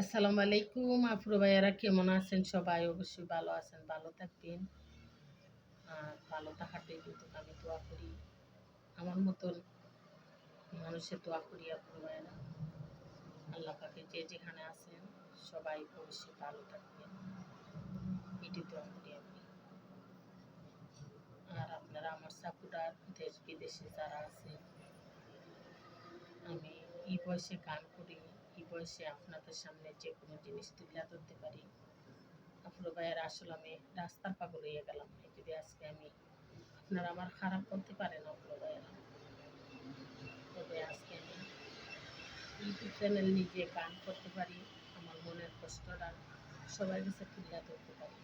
আসসালামু আলাইকুম আফরো ভাইয়ারা, কেমন আছেন সবাই? অবশ্যই ভালো আছেন, ভালো থাকবেন। আর ভালো থাকাটাই কিন্তু আমি দোয়া করি, আমার মতন মানুষের দোয়া করি আফরো ভাইয়ারা। আল্লাহ পাকে যে যেখানে আছেন, সবাই অবশ্যই ভালো থাকবেন। এটি দোয়া করি আমি। আর আপনারা আমার সাপোর্টার দেশ বিদেশে যারা আছেন, আমি এই বয়সে গান করি। বয়সে আপনাদের সামনে যে কোনো জিনিস তুলে ধরতে পারি। আপনার ভাইয়ের আসলে আমি রাস্তার পাগল হয়ে গেলাম। যদি আজকে আমি আপনারা আমার খারাপ করতে পারেন আপনার ভাইয়েরা। তবে আজকে আমি ইউটিউব চ্যানেল নিজে গান করতে পারি, আমার মনের কষ্টটা সবার কাছে তুলে ধরতে পারি।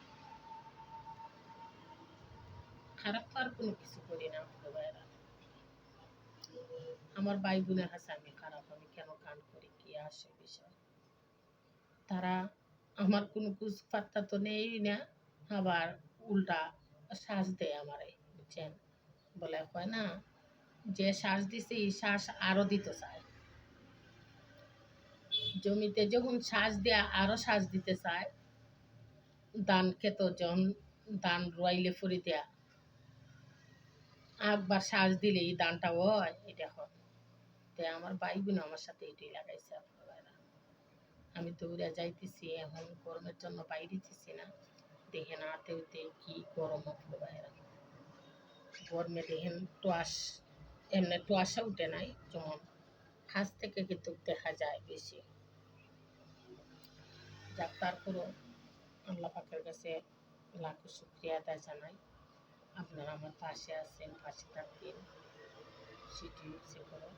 খারাপ তো আর কোনো কিছু করি না আপনার ভাইয়েরা। আমার ভাই বোনের কাছে আমি খারাপ, আমি কেন গান করি? কি আসে বিষয়? তারা আমার কোনো কুচ পাত্তা তো নেই না, আবার উল্টা শ্বাস দেয় আমারে, বুঝছেন? বলে হয় না, যে শ্বাস দিছে, শ্বাস আরও দিতে চায়। জমিতে যখন শ্বাস দেয়া আরও শ্বাস দিতে চায় ধান খেত, যখন ধান রোয়াইলে ফুরি দেয়া, একবার শ্বাস দিলে এই ধানটা হয়, এটা হয়। তাই আমার ভাই বোন আমার সাথে এটাই লাগাইছে আপনারা। আমি দৌড়ে যাইতেছি, এখন গরমের জন্য বাইরে দিছি না। দেখেন আতে উতে কি গরম আপনারা গরমে দেখেন টোয়াশ এমনি টোয়াশা উঠে নাই যেমন হাঁস থেকে কিন্তু দেখা যায় বেশি। যাক, তারপরও আল্লাহ পাকের কাছে লাখো শুক্রিয়া আদায় জানাই। আপনারা আমার পাশে আছেন, পাশে থাকবেন। সেটি ইচ্ছে করো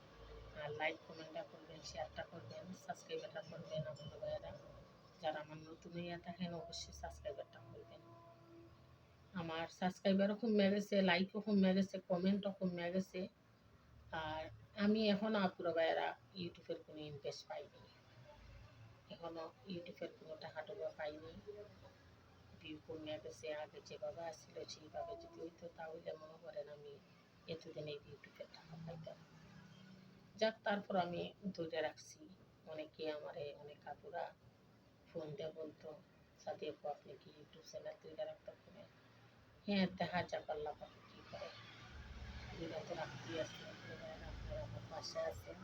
আর লাইক কমেন্টটা করবেন শেয়ারটা করবেন সাবস্ক্রাইবারটা করবেন আপনার ভাইয়েরা। যারা আমার নতুন হইয়া থাকেন, অবশ্যই সাবস্ক্রাইবারটা করবেন। আমার সাবস্ক্রাইবারও কমে গেছে লাইকও কমে গেছে কমেন্টও কমে গেছে আর আমি এখনও আপুরা ভাইয়েরা ইউটিউবের কোনো ইনভেস্ট পাইনি। এখনও ইউটিউবের কোনো টাকা টুকা পাইনি। ভিউ কমে গেছে আগে যেভাবে আসছিল সেইভাবে যদি হইতো, তাহলে মনে করেন আমি এতদিন এই ইউটিউবের টাকা পাইতাম। যাক, তারপর আমি ধরে রাখছি। অনেকে আমারে, অনেক কাকুরা ফোন দিয়ে বলতো, সাথে আপনি কি ইউটিউব চ্যানেল তৈরি রাখতে পারেন হ্যাঁ দেখা যাক আল্লাহ কি করে। দুইটা তো রাখতেই আছে আপনারা আমার পাশে আছেন